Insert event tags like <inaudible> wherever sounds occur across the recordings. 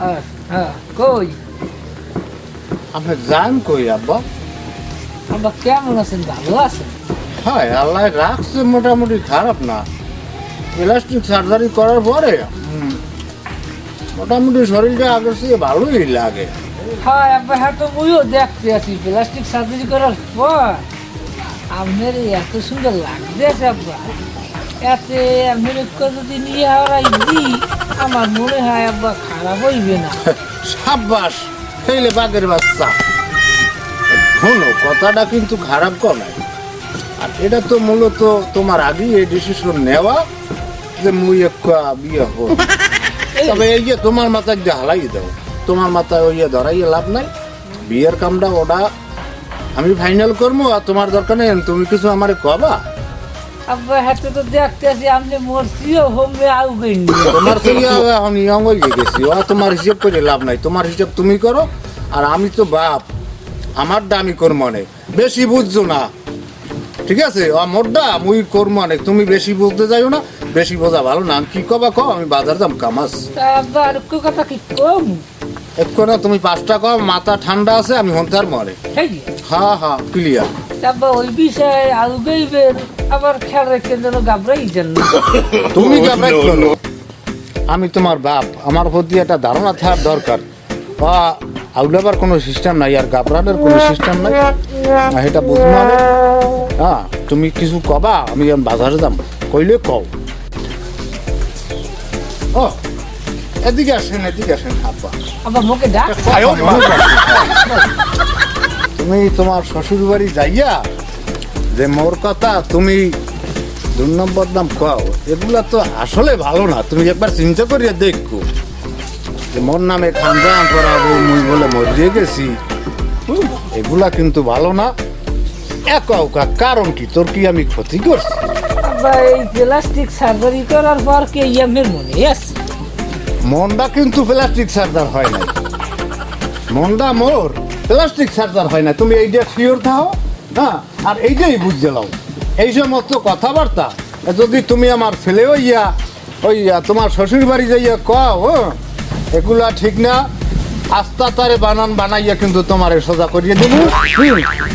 হ্যাঁ, কই? আপনি যান কই আব্বা? আব্বা কেমন আছেন? ভালো আছেন? হ্যাঁ আল্লাহ রাখছে মোটামুটি খারাপ না। প্লাস্টিক সার্জারি করার পরে মোটামুটি শরীরটা আগের থেকে ভালোই লাগে। হ্যাঁ আব্বা হ্যাঁ তো মুইও দেখতে আছি। প্লাস্টিক সার্জারি করার পর আপনার এত সুন্দর লাগতেছে আব্বা। এতে আপনার যদি নিয়ে হারাই দিই আমার মনে হয় আব্বা খারাপ হইবে না। সাব্বাস খেলে বাঘের বাচ্চা। শোনো, কথাটা কিন্তু খারাপ কমায় আর এটা তো মূলত তোমার আগেই এই ডিসিশন নেওয়া যে মুই একটা বিয়ে হোক তবে এই যে তোমার মাথায় যে হালাই দাও। তোমার মাথায় ওই ধরাইয়ে লাভ নাই। বিয়ের কামটা ওটা আমি ফাইনাল করব আর তোমার দরকার নেই, তুমি কিছু আমারে কবা? আব্বা হাতে তো দেখতে আছি আপনি মরছিও হোমে আউ তোমার থেকে এখন ইয়ং হয়ে গেছি। ও তোমার হিসেব করে লাভ নাই। তোমার হিসেব তুমি করো আর আমি তো বাপ। আমার দামি করব অনেক বেশি বুঝছ না। ঠিক আছে? ও মোরডা মুই করব অনেক তুমি বেশি বুঝতে যাইও না। বেশি বোঝা ভালো না। কি কবা কো আমি বাজার যাম কামাস। আব্বা আর একটু কথা কি কম? একটু না তুমি পাঁচটা কও মাথা ঠান্ডা আছে আমি হন্তার মরে। হ্যাঁ হ্যাঁ ক্লিয়ার তারপর ওই বিষয়ে আউ গইবেন আবার খেয়াল রেখে যেন গাবড়াই যান না। <laughs> তুমি গাবড়াই করো। আমি তোমার বাপ। আমার প্রতি একটা ধারণা থাকার দরকার। বা আউলাবার কোনো সিস্টেম নাই আর গাবরানের কোনো সিস্টেম নাই। এটা বুঝব হ্যাঁ তুমি কিছু কবা আমি বাজারে যাম। কইলে কও। ও এদিকে আসেন এদিকে আসেন আব্বা আবার মুখে ডাক। <laughs> তুমি তোমার শ্বশুর বাড়ি যাইয়া যে মোর কথা তুমি দুই নম্বর দাম খাও এগুলা তো আসলে ভালো না। তুমি একবার চিন্তা করিয়া দেখো। যে মোর নামে খানজান করাবো মুই বলে মরিয়ে গেছি। এগুলা কিন্তু ভালো না। একা কারণ কি? তোর কি আমি ক্ষতি করছি? এই প্লাস্টিক সার্জারি করার পর কে ইয়ামের মনে আছে? মনটা কিন্তু প্লাস্টিক সার্জার হয় না মনটা মোর। প্লাস্টিক সার্জার হয় না। তুমি এইটা শিওর থাও হ্যাঁ আর এইটাই বুঝতে লাও। এই সমস্ত কথাবার্তা যদি তুমি আমার ছেলে হইয়া ওই তোমার শ্বশুর বাড়ি যাইয়া কও হ্যাঁ, এগুলা ঠিক না। আস্তা তারে বানান বানাইয়া কিন্তু তোমার সোজা করিয়ে দেবো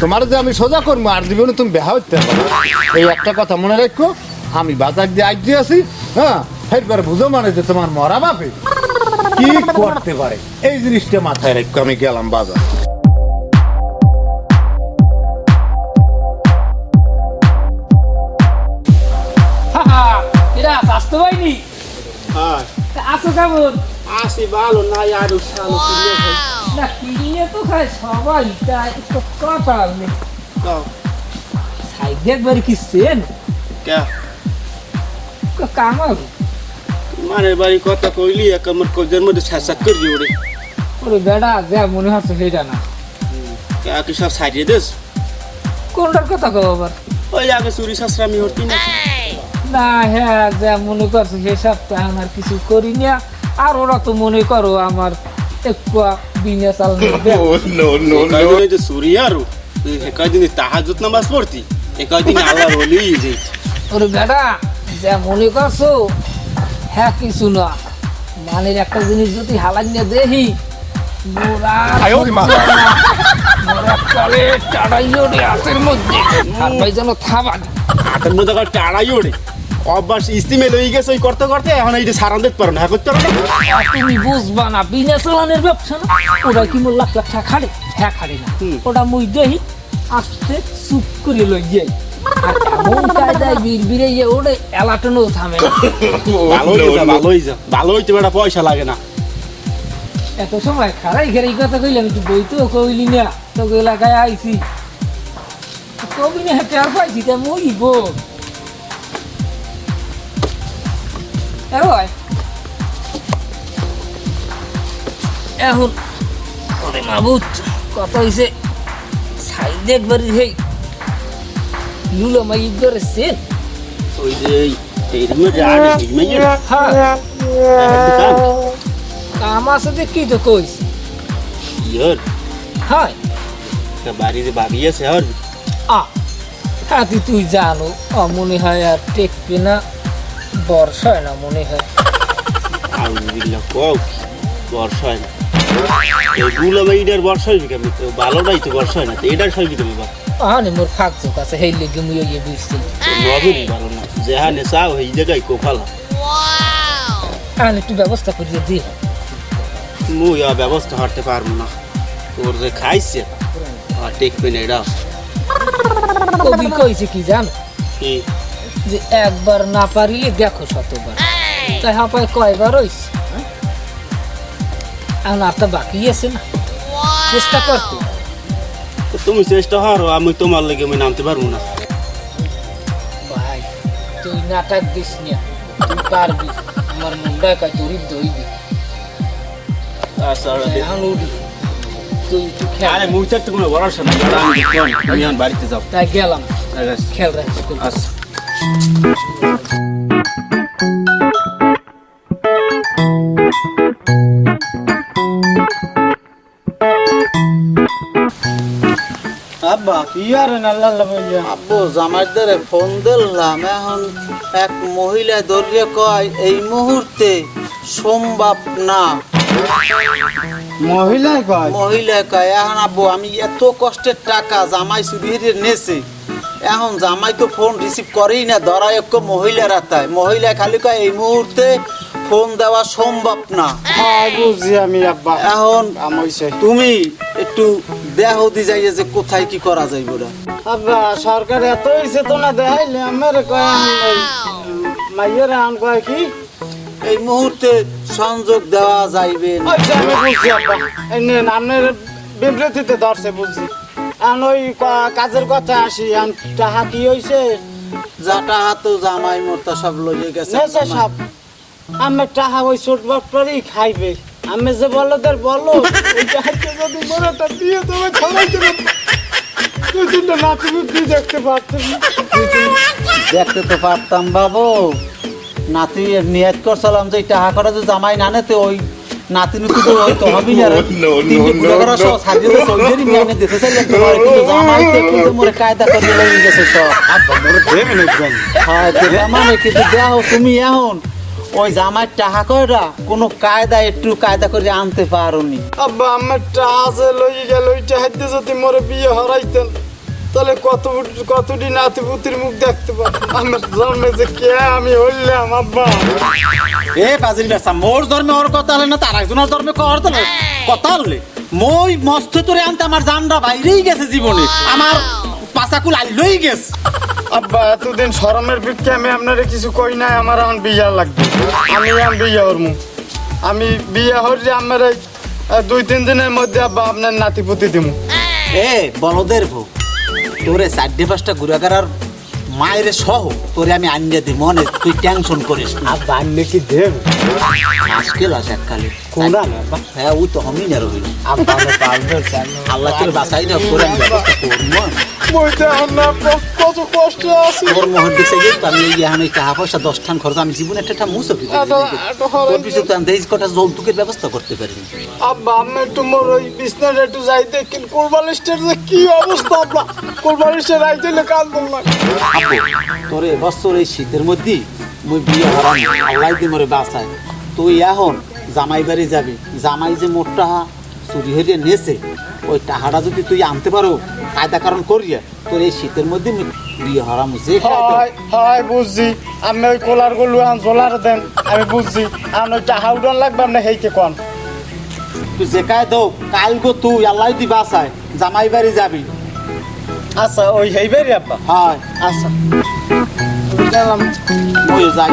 তোমার যে আমি সোজা করব আর জীবনে তুমি বেহা হইতে পারো এই একটা কথা মনে রাখো আমি বাজার দিয়ে আজ আসি হ্যাঁ? একবার বুঝো মানে যে তোমার মরা বাপে। কি করতে পারে? এই জিনিসটা মাথায় রাখো আমি গেলাম বাজার। এরা স্বাস্থ্য পাইনি হ্যাঁ। আসো কেমন? আসি ভালো না আর সালো না কিনে তো খায় সবাই তাই তো কথা নেই সাইডে একবার কি? সেন কে কামাল? মানে বাড়ি কথা কইলি এক আমার কোজের মধ্যে সাসাত করে দিও রে ওরে বেড়া যা মনে হচ্ছে সেটা না। কে সব সাইডে দেস? কোনটার কথা কব আবার? ওই আগে চুরি শাস্ত্রামি হরতি না? না হ্যাঁ যা মনে করছ সে সপ্তাহে আমার কিছু করি না। আর ওরা তো মনে করো আমার একটু বিনা তাহাজুত নামাজ পড়তি আল্লাহ বলি যে। ওরে বেটা যা মনে করছ হ্যাঁ কিছু না। মানের একটা জিনিস যদি মোরা টাড়াইও রে হাতের মধ্যে। ভাই যেন থাবা হাতের মধ্যে অভ্যাস ইস্তিমে লই গেছে ওই করতে করতে এখন এই যে সারান দিতে পারো না। হ্যাঁ করতে পারো না। তুমি বুঝবা না বিনা চালানের ব্যবসা না। ওরা কি মোর লাখ লাখ টাকা খাড়ে? হ্যাঁ খাড়ে না। ওটা মুই দেহি আস্তে চুপ করে লই যাই। আর এমন কায়দায় ওরে এলাটনও থামে যা পয়সা লাগে না। এত সময় খারাই খারাই কথা কইলাম তুই বই তো কইলি না। তোকে এলাকায় আইছি। কবি না পাইছি তা মই গো এরোয় এখন ওরে মাবুত কত হইছে সাইডে একবারই হেই লুলো মাই করে সেন ওই যে এই- এই যে আগে এই মেয়ে হ্যাঁ। কাম আছে দেখি তো কইস? ইয়ার হয়। বাড়িতে ভাবি আছে আর আ তুই জানো মনে হয় আর টেকবে না। বর্ষায় না মনে হয়। বিল্লাহ কও বর্ষা হয় না। এগুলো এইটার বর্ষা হইবে কেমন? তো ভালোটাই তো বর্ষা হয় না। তো এটার সবই তুমি বা? আহানি মোর ফাঁক চোখ আছে। হেই লেগে মুই ইয়ে বুঝছি। নজরই ভালো না যেহানে চাও এই জায়গায় কোফালা আহানি একটু ব্যবস্থা করিয়ে দি। মুই আর ব্যবস্থা হারতে পারব না। তোর যে খাইছে আর টেকবে না এটা কবি কইছে কি জানো? কি? যে একবার না পারিলে দেখো শতবার। তাই হাপায় কয়বার হইছে? এখন আর তো বাকি আছে না। চেষ্টা করতে। তুমি চেষ্টা হারো আমি তোমার লেগে আমি নামতে পারব না। ভাই তুই নাটক দিস না। তুই পারবি। আমার মুন্ডা কাজ দড়ি দইবি আচ্ছা এখন উঠি তুই একটু খেল আরে মুই তো কোনো ভরসা আমি এখন বাড়িতে যাও। তাই গেলাম। আচ্ছা, খেল রাখিস। আচ্ছা। আব্বা কি আর নাল্লা লাগাইয়া আব্বু জামাইদের ফোন দিলাম। এখন এক মহিলা দরিয়ে কয় এই মুহূর্তে সম্ভব না। মহিলাই কয়? মহিলা কয় এখন আব্বু আমি এত কষ্টের টাকা জামাই চুরি নেছে। এখন জামাই তো ফোন রিসিভ করেই না ধরা এক মহিলারা তাই। মহিলা খালি কয় এই মুহূর্তে ফোন দেওয়া সম্ভব না। হ্যাঁ আমি আব্বা। এখন তুমি একটু দেহ দি যাই যে কোথায় কি করা যায় বলে। আব্বা সরকার এত হইছে তো না দেখাইলে আমার কয় মাইয়ের আন কয় কি? এই মুহূর্তে সংযোগ দেওয়া যাইবে না। আচ্ছা আমি বুঝছি আব্বা। এই নেন আপনার বিবৃতিতে ধরছে বুঝছি। আন ওই কাজের কথা আসি আন টাহা কি হইছে? যাটা হাতো জামাই মোরতা সব লইয়ে গেছে। সব আমি টাহা ওই ছোট বাপটারই খাইবে। আমি যে বলদের বলো ওই টাহাকে যদি মরে তা দিয়ে তোমার তিনটা নাতি বুদ্ধি দেখতে পারতেন দেখতে তো পারতাম বাবু। নাতি নিয়ত করছিলাম যে টাকা করে যে জামাই না নেতে ওই নাতি নুতি তো ওই তো হবি না রে বুড়া করা সব সাজিয়ে তো দিতে চাই পরে কিন্তু জামাই তো যে মোরে কায়দা করে লই গেছে সব। হ্যাঁ দেবে মানে কিন্তু তুমি এখন ওই জামাই টাকা কয়রা কোনো কায়দা একটু কায়দা করে আনতে পারোনি। আব্বা আমার টাহা যে লই গেল ওই টাহাতে যদি মোরে বিয়ে হরাইতেন। তাহলে কত কতটি নাতি পুতির মুখ দেখতে পারতাম আমার জন্মে যে কে আমি হইলাম আব্বা। এ পাজিল বেসা মোর ধর্মে ওর কথা হলে না তার একজনের ধর্মে কর দিলে কথা হলে মই মস্ত তোরে আনতে আমার জানরা বাইরেই গেছে জীবনে। আমার পাশাকুল আইলই গেছে। আব্বা এতদিন শরমের পিঠকে আমি আপনারে কিছু কই নাই আমার এখন বিয়া লাগবে। আমি এখন বিয়ে হরমু আমি বিয়ে হরলে আমার এই, দুই তিন দিনের মধ্যে আব্বা আপনার নাতি পুতি দিমু এ বলদের বউ তোরে চারটে পাঁচটা ঘুরাগার মায়ের সহ তোরে আমি আনিয়ে দিই মনে তুই টেনশন করিস না। আনলে কি দেব? আজকে লাস এককালে। কোনা না হ্যাঁ ওই তো আমি না আমি পারবে আল্লাহ তোর বাসাই না করে আমি ব্যবস্থা করব বইতে না কত কষ্ট আছে। তোর মোহর দিছে যে আমি এই এখন এই টাকা পয়সা দশ টান খরচ আমি জীবনে একটা একটা মুসো ফিরে তোর তো আমি দেশ কটা যৌতুকের ব্যবস্থা করতে পারিনি। আব্বা আমি একটু মোর ওই বিছনার একটু যাই দেখেন কোরবালিস্টের যে কি অবস্থা আব্বা? কোরবালিস্টের কাজ করলাম আব্বু তোর এবছর এই শীতের মধ্যে মুই বিয়ে হারাম। আল্লাহ দি মরে বাঁচায়। তুই এখন জামাই বাড়ি যাবি। জামাই যে মোট টাহা চুরি হয়ে নেছে। ওই টাহাটা যদি তুই আনতে পারো কায়দা কারণ করিয়া তোর এই শীতের মধ্যে মুই বিয়ে হারাম। যে হয় বুঝছি। আমি ওই কোলার গলু আন জোলার দেন। আমি বুঝছি। আর ওই টাহা উডন লাগবে আপনি হেইতে কন। তুই যে কায় দো কাল গো তুই আল্লাহ দি বাঁচায় জামাই বাড়ি যাবি। আচ্ছা ওই হেইবারি আব্বা। হ্যাঁ আচ্ছা। গেলাম। মুই যাই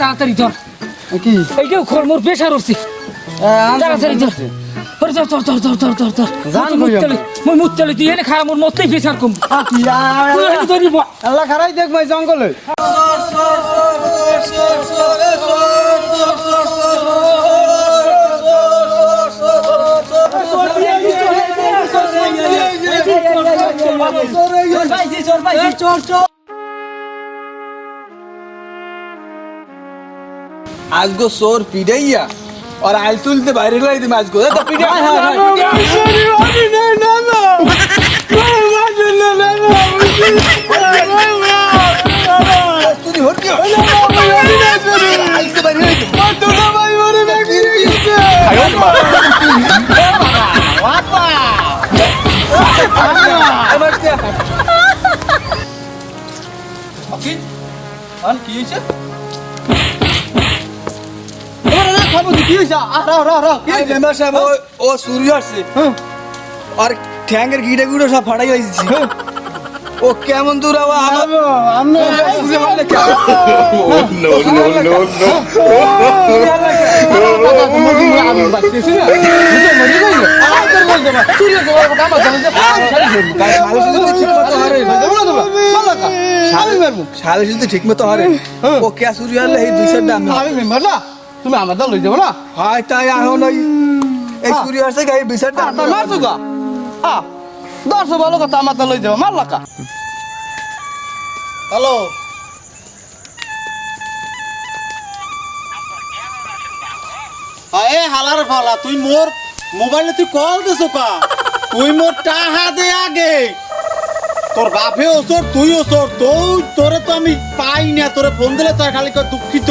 তাড়াতাড়ি ধর। কি এইটাও খোর মোর প্রেশার উঠছে তাড়াতাড়ি ধর। ওরে ধর ধর ধর ধর ধর ধর ধর জান মুই কই মুতলে মুই মুতলে তুই এনে খারাপ মোর মতই কম তুই এনে ধরিব আল্লাহ খারাই দেখ ভাই জঙ্গলে আজগো সোর পিড়াইয়া আর আইল তুলতে বাইরে লাই তো পিড়া হরকি আইলতে বাইরে লাই দিম কি আন কি হইছে এই মেম্বার সাহেব ও- ও সূর্য আসছে আর ঠ্যাঙ্গের গিড়ে গুড়ে সব ফাটাই লাইছি ও কেমন দূর আওয়া আমি ঠিক মতো হারে ও কে সূর্য হারলে এই দুইশোর দাম আমি মেম্বার না তুমি আমার দল লই যাব না? হয় তাই এখন ওই এই হারছে গায়ে দুইশোর দাম তাই মারছো গা? হ্যাঁ দশ ভালো কথা আমার দল লই যাব মারলা কা হ্যালো। এ হালার ফালা তুই মোর মোবাইলে তুই কল দিছো কা? তুই মোর টাহা দে আগে। তোর বাপে ওসর তুই ওসর তুই তোরে তো আমি পাই না তোরে ফোন দিলে তো খালি কয় দুঃখিত।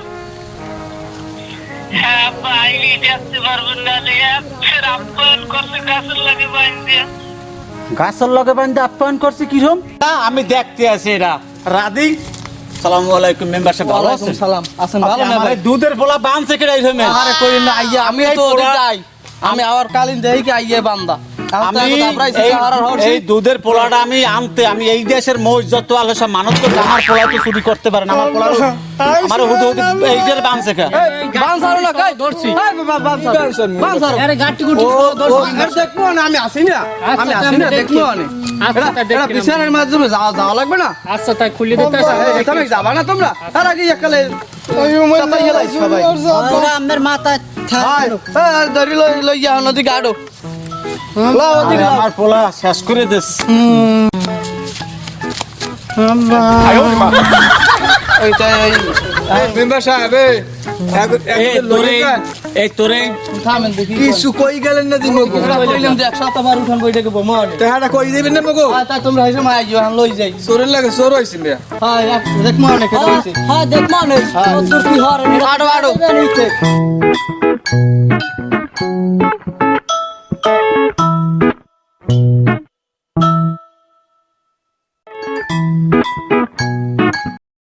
গাছের লাগে বাইন দিয়ে গাছের লগে বান্ধে আপ্যায়ন করছে কিরম? না আমি দেখতে আছি এরা রাধি সালাম আলাইকুম মেম্বার সাহেব ভালো আছেন? সালাম। আছেন ভালো না ভাই দুধের বলা বানছে কে রাইছে আরে কই না আইয়া আমি তো যাই। আমি আবার কালিন দেই কি আইয়া বান্দা? আমি এই- এই দুধের পোলাটা আমি আনতে আমি এই দেশের মহিষ যত আলো সব মানত করতে আমার পোলা তো চুরি করতে পারে না আমার পোলা আমার হুদু হুদু এই যে বানছে কে? বান না কাই ধরছি? বান সারো বান সারো আরে। গাটি গুটি আরে দেখব না আমি আসি না। আমি আসি না দেখব না। বিছানার মাধ্যমে যাওয়া যাওয়া লাগবে না? আচ্ছা তাই খুলে দিতে যাবা না তোমরা? তার আগে একালে গেলাই ধরি লই লই নদী গাড়ো। আমার পোলা শেষ করে দিস এক- এক- কিছু কই গেলেন না তোমরা কইলাম যে বার উঠান বইটাকে বোমা আনে। তেহাটা কই দিবেন না মগো? তা তোমরা হইছে মাই যাও লই যাই। সোরের লাগে সোর হইছে মিয়া। হ্যাঁ দেখ হ্যাঁ আড়ো আড়ো। Música